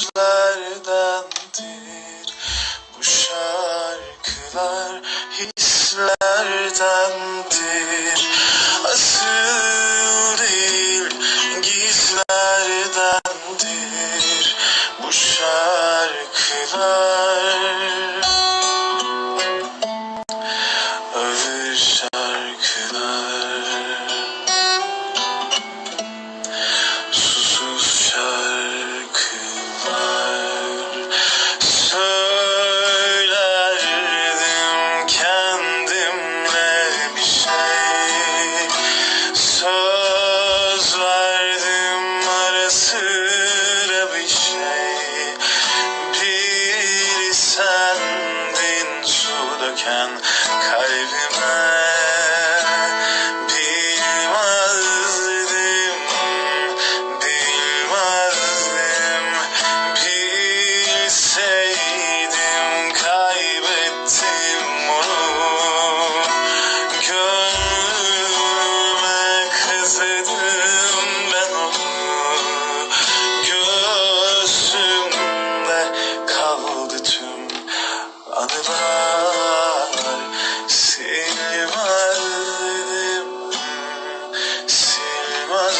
sözlerdendir Bu şarkılar hislerdendir Asıl değil gizlerdendir Bu şarkılar kalbime. run